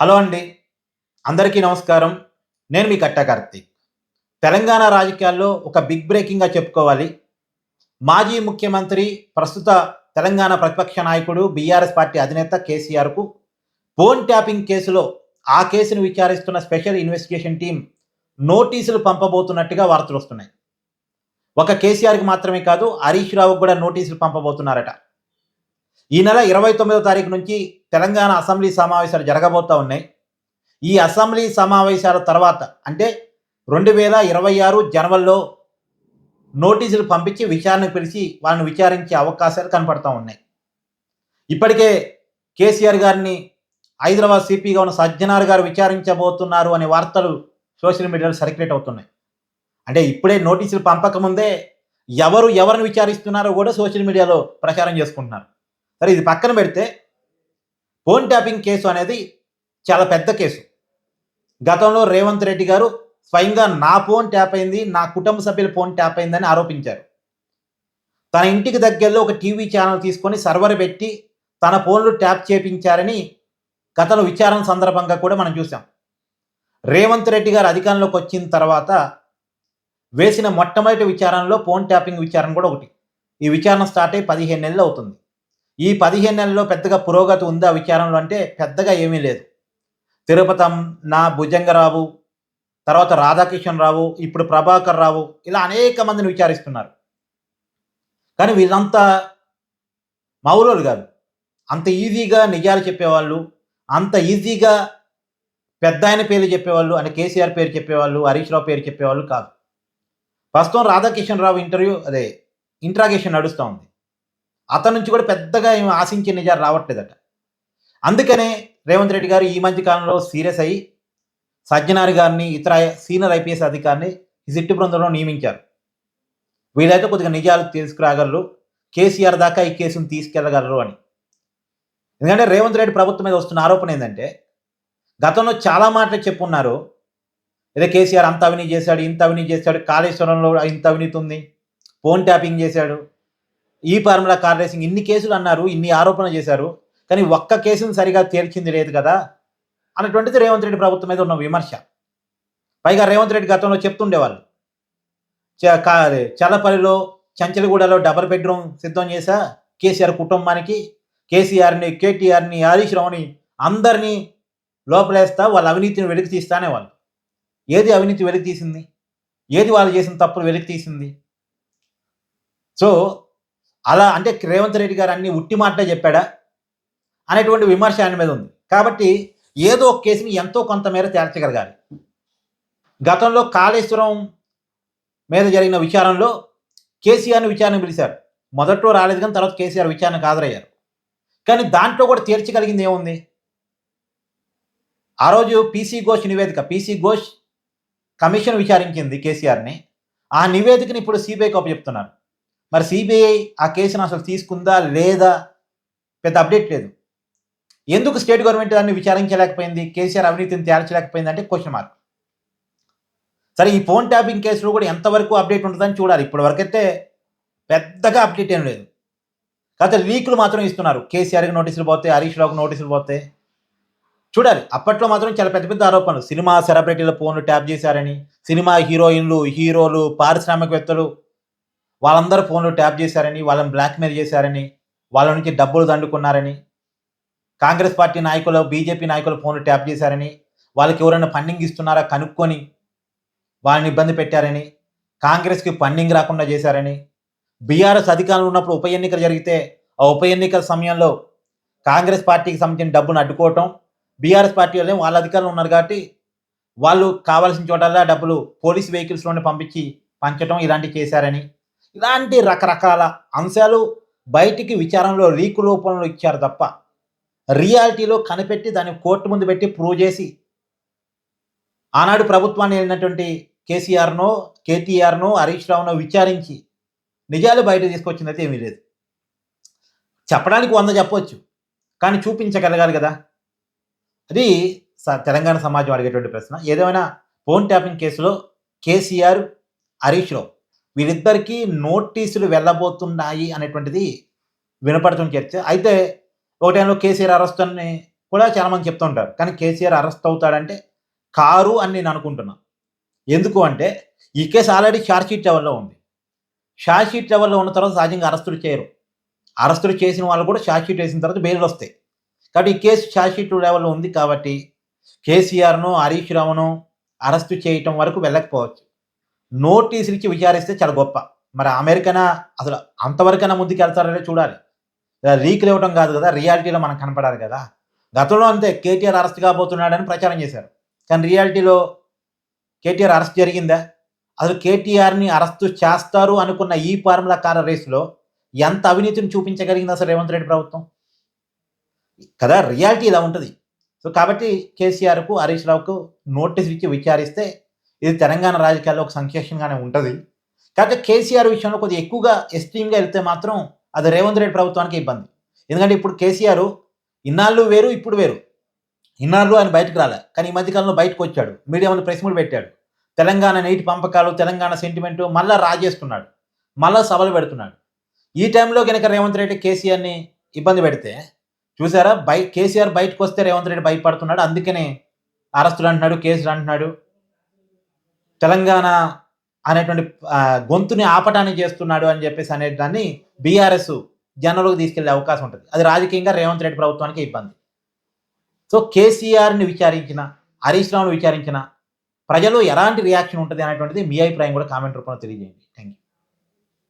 Hello అండి. అందరికీ నమస్కారం. నేను మీ కట్ట కార్తీక్. తెలంగాణ రాజకీయాల్లో ఒక బిగ్ బ్రేకింగ్గా చెప్పుకోవాలి. మాజీ ముఖ్యమంత్రి ప్రస్తుత తెలంగాణ ప్రతిపక్ష నాయకుడు బీఆర్ఎస్ పార్టీ అధినేత కేసీఆర్కు ఫోన్ ట్యాపింగ్ కేసులో ఆ కేసును విచారిస్తున్న స్పెషల్ ఇన్వెస్టిగేషన్ టీం నోటీసులు పంపబోతున్నట్టుగా వార్తలు వస్తున్నాయి. ఒక కేసీఆర్కి మాత్రమే కాదు హరీష్ రావుకు కూడా నోటీసులు పంపబోతున్నారట. ఈ నెల ఇరవై తొమ్మిదో తారీఖు నుంచి తెలంగాణ అసెంబ్లీ సమావేశాలు జరగబోతూ ఉన్నాయి. ఈ అసెంబ్లీ సమావేశాల తర్వాత అంటే రెండు వేల ఇరవై ఆరు జనవరిలో నోటీసులు పంపించి విచారణ పిలిచి వాళ్ళని విచారించే అవకాశాలు కనపడతా ఉన్నాయి. ఇప్పటికే కేసీఆర్ గారిని హైదరాబాద్ సిపిగా ఉన్న సజ్జనార్ గారు విచారించబోతున్నారు అనే వార్తలు సోషల్ మీడియాలో సర్క్యులేట్ అవుతున్నాయి. అంటే ఇప్పుడే నోటీసులు పంపకముందే ఎవరు ఎవరిని విచారిస్తున్నారో కూడా సోషల్ మీడియాలో ప్రచారం చేసుకుంటున్నారు. సరే ఇది పక్కన పెడితే ఫోన్ ట్యాపింగ్ కేసు అనేది చాలా పెద్ద కేసు. గతంలో రేవంత్ రెడ్డి గారు స్వయంగా నా ఫోన్ ట్యాప్ అయింది నా కుటుంబ సభ్యుల ఫోన్ ట్యాప్ అయిందని ఆరోపించారు. తన ఇంటికి దగ్గరలో ఒక టీవీ ఛానల్ తీసుకొని సర్వర్ పెట్టి తన ఫోన్లు ట్యాప్ చేపించారని గతంలో విచారణ సందర్భంగా కూడా మనం చూసాం రేవంత్ రెడ్డి గారు అధికారంలోకి వచ్చిన తర్వాత వేసిన మొట్టమొదటి విచారణలో ఫోన్ ట్యాపింగ్ విచారణ కూడా ఒకటి. ఈ విచారణ స్టార్ట్ అయ్యి పదిహేను నెలలు అవుతుంది. ఈ పదిహేను నెలల్లో పెద్దగా పురోగతి ఉందా విచారంలో అంటే పెద్దగా ఏమీ లేదు. తిరుపతం నా భుజంగరావు తర్వాత రాధాకిషన్ రావు ఇప్పుడు ప్రభాకర్ రావు ఇలా అనేక మందిని విచారిస్తున్నారు. కానీ వీళ్ళంతా మౌలోలు కాదు. అంత ఈజీగా నిజాలు చెప్పేవాళ్ళు అంత ఈజీగా పెద్ద ఆయన పేర్లు చెప్పేవాళ్ళు అని కేసీఆర్ పేరు చెప్పేవాళ్ళు హరీష్ రావు పేరు చెప్పేవాళ్ళు కాదు. ప్రస్తుతం రాధాకిషన్ రావు ఇంటర్వ్యూ అదే ఇంట్రాగేషన్ నడుస్తూ ఉంది. అతని నుంచి కూడా పెద్దగా ఏమి ఆశించే నిజాలు రావట్లేదట. అందుకనే రేవంత్ రెడ్డి గారు ఈ మధ్య కాలంలో సీరియస్ అయ్యి సజ్జనారి గారిని ఇతర సీనియర్ ఐపీఎస్ అధికారిని ఈ సిట్టు బృందంలో నియమించారు. వీళ్ళైతే కొద్దిగా నిజాలు తీసుకురాగలరు. కేసీఆర్ దాకా ఈ కేసును తీసుకెళ్ళగలరు అని. ఎందుకంటే రేవంత్ రెడ్డి ప్రభుత్వం మీద వస్తున్న ఆరోపణ ఏంటంటే గతంలో చాలా మాటలు చెప్పున్నారు. ఇదే కేసీఆర్ అంత అవినీతి చేశాడు ఇంత అవినీతి చేశాడు కాళేశ్వరంలో ఇంత అవినీతి ఉంది ఫోన్ ట్యాపింగ్ చేశాడు ఈ ఫార్ములా కార్ రేసింగ్ ఇన్ని కేసులు అన్నారు ఇన్ని ఆరోపణలు చేశారు కానీ ఒక్క కేసును సరిగా తేల్చింది లేదు కదా? అన్నటువంటిది రేవంత్ రెడ్డి ప్రభుత్వం మీద ఉన్న విమర్శ. పైగా రేవంత్ రెడ్డి గతంలో చెప్తుండేవాళ్ళు. చ- కా- అదే చల్లపల్లిలో చంచలగూడలో డబల్ బెడ్రూమ్ సిద్ధం చేశా కేసీఆర్ కుటుంబానికి కేసీఆర్ని కేటీఆర్ని హరీష్ రావుని అందరినీ లోపలేస్తా వాళ్ళ అవినీతిని వెలికి తీస్తానే వాళ్ళు. ఏది అవినీతి వెలికి తీసింది? ఏది వాళ్ళు చేసిన తప్పులు వెలికి తీసింది? సో అలా అంటే రేవంత్ రెడ్డి గారు అన్ని ఉట్టి మాటలే చెప్పాడా? అనేటువంటి విమర్శ ఆయన మీద ఉంది. కాబట్టి ఏదో ఒక కేసుని ఎంతో కొంతమేర తేల్చగలగాలి. గతంలో కాళేశ్వరం మీద జరిగిన విచారణలో కేసీఆర్ని విచారణ పిలిచారు. మొదట్లో రాలేదు కానీ తర్వాత కేసీఆర్ విచారణకు హాజరయ్యారు. కానీ దాంట్లో కూడా తీర్చగలిగింది ఏముంది? ఆ రోజు పీసీ ఘోష్ నివేదిక పీసీ ఘోష్ కమిషన్ విచారించింది కేసీఆర్ని. ఆ నివేదికని ఇప్పుడు సిబిఐకి చెప్తున్నారు. మరి సిబిఐ ఆ కేసును అసలు తీసుకుందా లేదా పెద్ద అప్డేట్ లేదు. ఎందుకు స్టేట్ గవర్నమెంట్ దాన్ని విచారించలేకపోయింది? కేసీఆర్ అవినీతిని తేల్చలేకపోయింది అంటే క్వశ్చన్ మార్క్ సరే ఈ ఫోన్ ట్యాపింగ్ కేసులో కూడా ఎంతవరకు అప్డేట్ ఉంటుందని చూడాలి. ఇప్పటి వరకైతే పెద్దగా అప్డేట్ ఏం లేదు. కాకపోతే లీకులు మాత్రం ఇస్తున్నారు. కేసీఆర్కి నోటీసులు పోతే హరీష్ రావుకి నోటీసులు పోతే చూడాలి. అప్పట్లో మాత్రం చాలా పెద్ద పెద్ద ఆరోపణలు. సినిమా సెలబ్రిటీల ఫోన్లు ట్యాప్ చేశారని సినిమా హీరోయిన్లు హీరోలు పారిశ్రామికవేత్తలు వాళ్ళందరూ ఫోన్లు ట్యాప్ చేశారని వాళ్ళని బ్లాక్మెయిల్ చేశారని వాళ్ళ నుంచి డబ్బులు దండుకున్నారని కాంగ్రెస్ పార్టీ నాయకులు బీజేపీ నాయకులు ఫోన్లు ట్యాప్ చేశారని వాళ్ళకి ఎవరైనా ఫండింగ్ ఇస్తున్నారా కనుక్కొని వాళ్ళని ఇబ్బంది పెట్టారని కాంగ్రెస్కి ఫండింగ్ రాకుండా చేశారని బీఆర్ఎస్ అధికారంలో ఉన్నప్పుడు ఉప ఎన్నికలు జరిగితే ఆ ఉప ఎన్నికల సమయంలో కాంగ్రెస్ పార్టీకి సంబంధించిన డబ్బును అడ్డుకోవటం బీఆర్ఎస్ పార్టీ వాళ్ళే వాళ్ళ అధికారంలో ఉన్నారు కాబట్టి వాళ్ళు కావాల్సిన చోటల్లా డబ్బులు పోలీస్ వెహికల్స్లోనే పంపించి పంచడం ఇలాంటివి చేశారని ఇలాంటి రకరకాల అంశాలు బయటికి విచారంలో లీక్ రూపంలో ఇచ్చారు తప్ప రియాలిటీలో కనిపెట్టి దాన్ని కోర్టు ముందు పెట్టి ప్రూవ్ చేసి ఆనాడు ప్రభుత్వాన్ని వెళ్ళినటువంటి కేసీఆర్నో కేటీఆర్నో హరీష్ రావునో విచారించి నిజాలు బయట తీసుకొచ్చిందైతే ఏమీ లేదు. చెప్పడానికి వంద చెప్పవచ్చు కానీ చూపించగలగాలి కదా. అది స- తెలంగాణ సమాజం అడిగేటువంటి ప్రశ్న. ఏదేమైనా ఫోన్ ట్యాపింగ్ కేసులో కేసీఆర్ హరీష్ రావు వీరిద్దరికీ నోటీసులు వెళ్ళబోతున్నాయి అనేటువంటిది వినపడుతున్న చర్చ. అయితే ఒక టైంలో కేసీఆర్ అరెస్ట్ అని కూడా చాలామంది చెప్తుంటారు కానీ కేసీఆర్ అరెస్ట్ అవుతాడంటే కారు అని నేను అనుకుంటున్నా. ఎందుకు అంటే ఈ కేసు ఆల్రెడీ షార్ట్షీట్ లెవెల్లో ఉంది. షార్ట్షీట్ లెవెల్లో ఉన్న తర్వాత సహజంగా అరెస్టులు చేయరు. అరెస్టులు చేసిన వాళ్ళు కూడా షార్ట్షీట్ వేసిన తర్వాత బెయిల్ వస్తాయి. కాబట్టి ఈ కేసు షార్ట్షీట్ లెవెల్లో ఉంది కాబట్టి కేసీఆర్ను హరీష్ రావును అరెస్టు చేయటం వరకు వెళ్ళకపోవచ్చు. నోటీసులు ఇచ్చి విచారిస్తే చాలా గొప్ప. మరి అమెరికనా? అసలు అంతవరకైనా ముందుకు వెళ్తారనే చూడాలి. ఇలా ఇవ్వడం కాదు కదా రియాలిటీలో మనకు కనపడాలి కదా. గతంలో అంతే కేటీఆర్ అరెస్ట్ కాబోతున్నాడని ప్రచారం చేశారు. కానీ రియాలిటీలో కేటీఆర్ అరెస్ట్ జరిగిందా? అసలు కేటీఆర్ని అరెస్టు చేస్తారు అనుకున్న ఈ ఫార్ములా కార రేసులో ఎంత అవినీతిని చూపించగలిగింది అసలు రేవంత్ రెడ్డి ప్రభుత్వం? కదా రియాలిటీ ఇలా ఉంటుంది. సో కాబట్టి కేసీఆర్కు హరీష్ రావుకు నోటీస్ ఇచ్చి విచారిస్తే ఇది తెలంగాణ రాజకీయాల్లో ఒక సంక్షేషంగానే ఉంటుంది. కాకపోతే కేసీఆర్ విషయంలో కొద్దిగా ఎక్కువగా ఎస్ట్రీమ్గా వెళ్తే మాత్రం అది రేవంత్ రెడ్డి ప్రభుత్వానికి ఇబ్బంది. ఎందుకంటే ఇప్పుడు కేసీఆర్ ఇన్నాళ్ళు వేరు ఇప్పుడు వేరు. ఇన్నాళ్ళు ఆయన బయటకు రాలే. కానీ ఈ మధ్యకాలంలో బయటకు వచ్చాడు. మీడియా ముందు ప్రెస్ మీట్ పెట్టాడు. తెలంగాణ నీటి పంపకాలు తెలంగాణ సెంటిమెంటు మళ్ళా రాజేసుకున్నాడు మళ్ళా సభలు పెడుతున్నాడు. ఈ టైంలో కనుక రేవంత్ రెడ్డి కేసీఆర్ని ఇబ్బంది పెడితే చూసారా? బై కేసీఆర్ బయటకు వస్తే రేవంత్ రెడ్డి భయపడుతున్నాడు. అందుకనే అరెస్టులు అంటున్నాడు కేసులు అంటున్నాడు. తెలంగాణ అనేటువంటి గొంతుని ఆపటానికి చేస్తున్నాడు అని చెప్పేసి అనే దాన్ని బీఆర్ఎస్ జనంలోకి తీసుకెళ్ళే అవకాశం ఉంటుంది. అది రాజకీయంగా రేవంత్ రెడ్డి ప్రభుత్వానికి ఇబ్బంది. సో కేసీఆర్ని విచారించిన హరీష్ రావును విచారించిన ప్రజలు ఎలాంటి రియాక్షన్ ఉంటుంది అనేటువంటిది మీ అభిప్రాయం కూడా కామెంట్ రూపంలో తెలియజేయండి. Thank you